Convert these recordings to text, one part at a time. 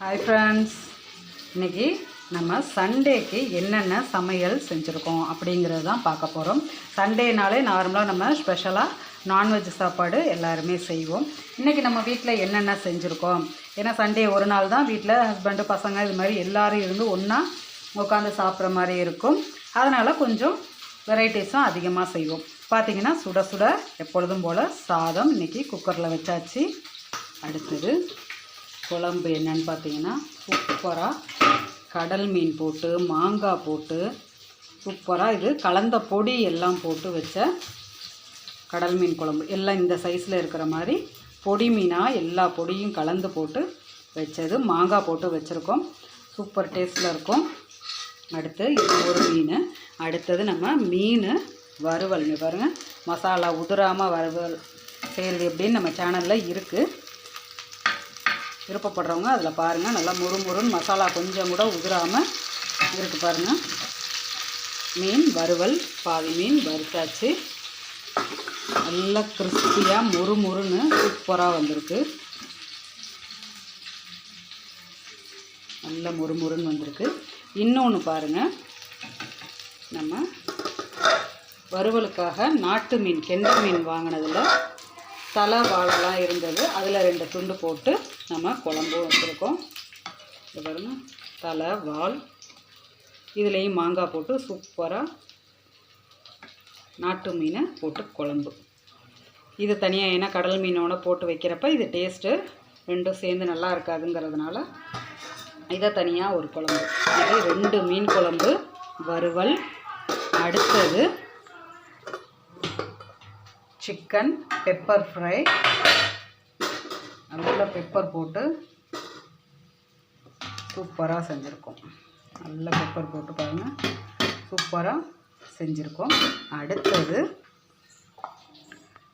Hi friends இன்னைக்கு நம்ம சண்டேக்கு என்னென்ன சமையல் செஞ்சுருக்கோம் அப்படிங்கிறது தான் பார்க்க போகிறோம் சண்டேனாலே நார்மலாக நம்ம ஸ்பெஷலாக நான்வெஜ் சாப்பாடு எல்லாருமே செய்வோம். இன்றைக்கி நம்ம வீட்டில் என்னென்ன செஞ்சுருக்கோம்? ஏன்னா சண்டே ஒரு நாள் தான் வீட்டில் ஹஸ்பண்டு பசங்க இது மாதிரி எல்லோரும் இருந்து ஒன்றா உட்காந்து சாப்பிட்ற மாதிரி இருக்கும். அதனால் கொஞ்சம் வெரைட்டிஸும் அதிகமாக செய்வோம். பார்த்தீங்கன்னா சுட சுட எப்பொழுதும் போல் சாதம் இன்றைக்கி குக்கரில் வச்சாச்சு. அடுத்தது குழம்பு என்னன்னு பார்த்தீங்கன்னா சூப்பராக கடல் மீன் போட்டு மாங்காய் போட்டு சூப்பராக இது கலந்த பொடி எல்லாம் போட்டு வச்ச கடல் மீன் குழம்பு. எல்லாம் இந்த சைஸில் இருக்கிற மாதிரி பொடி மீனாக எல்லா பொடியும் கலந்து போட்டு வச்சது. மாங்காய் போட்டு வச்சுருக்கோம். சூப்பர் டேஸ்ட்டில் இருக்கும். அடுத்து இது ஒரு மீன். அடுத்தது நம்ம மீன் வறுவல். நீ பாருங்கள் மசாலா உதிராமல் வறுவல் செய்கிறது எப்படின்னு நம்ம சேனலில் இருக்குது விருப்பப்படுறவங்க அதில் பாருங்கள் நல்லா முறுமுறுன்னு மசாலா கொஞ்சம் கூட உதிராமல் இருக்குது பாருங்கள் மீன் வறுவல் பாதி மீன் வறுத்தாச்சு. நல்லா கிறிஸ்பியாக முறுமுறுன்னு சூப்பராக வந்திருக்கு. நல்ல முறுமுறுன்னு வந்திருக்கு. இன்னொன்று பாருங்கள் நம்ம வறுவலுக்காக நாட்டு மீன் கெண்டை மீன் வாங்கினதில் தலை வாழெல்லாம் இருந்தது. அதில் ரெண்டு துண்டு போட்டு நம்ம குழம்பும் வச்சுருக்கோம். இது பாருங்க. தலை வால் இதுலேயும் மாங்காய் போட்டு சூப்பராக நாட்டு மீனை போட்டு குழம்பு. இது தனியாக ஏன்னா கடல் மீனோட போட்டு வைக்கிறப்ப இது டேஸ்ட்டு ரெண்டும் சேர்ந்து நல்லா இருக்காதுங்கிறதுனால இதை தனியாக ஒரு குழம்பு. இது ரெண்டு மீன் குழம்பு வறுவல் அடுத்தது சிக்கன் பெப்பர் ஃப்ரை நல்ல பெப்பர் போட்டு சூப்பராக செஞ்சுருக்கோம். நல்லா பெப்பர் போட்டு பாருங்கள் சூப்பராக செஞ்சுருக்கோம். அடுத்தது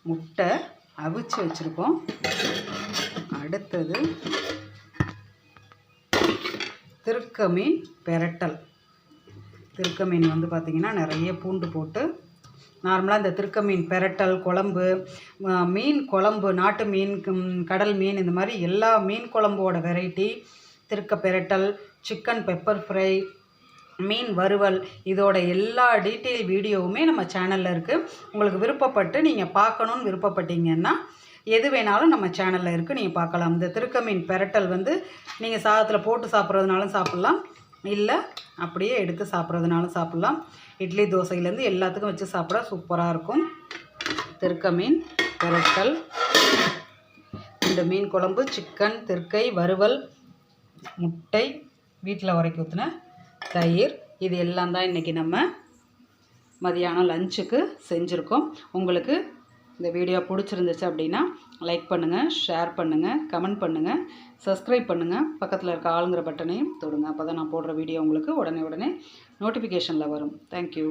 முட்டை அவிச்சு வச்சுருக்கோம். அடுத்தது திருக்க மீன் பெரட்டல். திருக்க மீன் வந்து பார்த்திங்கன்னா நிறைய பூண்டு போட்டு நார்மலாக இந்த திருக்க மீன் பெரட்டல் குழம்பு மீன் குழம்பு நாட்டு மீன் கடல் மீன் இந்த மாதிரி எல்லா மீன் குழம்போட வெரைட்டி திருக்க பெரட்டல் சிக்கன் பெப்பர் ஃப்ரை மீன் வறுவல் இதோட எல்லா டீட்டெயில் வீடியோவுமே நம்ம சேனலில் இருக்குது உங்களுக்கு விருப்பப்பட்டு நீங்கள் பார்க்கணுன்னு விருப்பப்பட்டீங்கன்னா எது வேணாலும் நம்ம சேனலில் இருக்குது நீங்கள் பார்க்கலாம். இந்த திருக்க மீன் பெரட்டல் வந்து நீங்கள் சாதத்தில் போட்டு சாப்பிட்றதுனாலும் சாப்பிட்லாம். இல்லை அப்படியே எடுத்து சாப்பிட்றதுனாலும் சாப்பிட்லாம். இட்லி தோசையிலேருந்து எல்லாத்துக்கும் வச்சு சாப்பிட சூப்பராக இருக்கும். திருக்க மீன் பெரட்டல். இந்த மீன் குழம்பு சிக்கன் திருக்கை வறுவல் முட்டை வீட்டில் உரைக்கி ஊற்றின தயிர். இது எல்லாம் தான் இன்றைக்கி நம்ம மதியானம் லஞ்சுக்கு செஞ்சுருக்கோம். உங்களுக்கு இந்த வீடியோ பிடிச்சிருந்துச்சு அப்படின்னா லைக் பண்ணுங்கள் ஷேர் பண்ணுங்கள் கமெண்ட் பண்ணுங்கள் சப்ஸ்கிரைப் பண்ணுங்கள் பக்கத்தில் இருக்க ஆளுங்கிற பட்டனையும் தொடுங்க. அப்போ தான் நான் போடுற வீடியோ உங்களுக்கு உடனே உடனே நோட்டிஃபிகேஷனில் வரும். தேங்க்யூ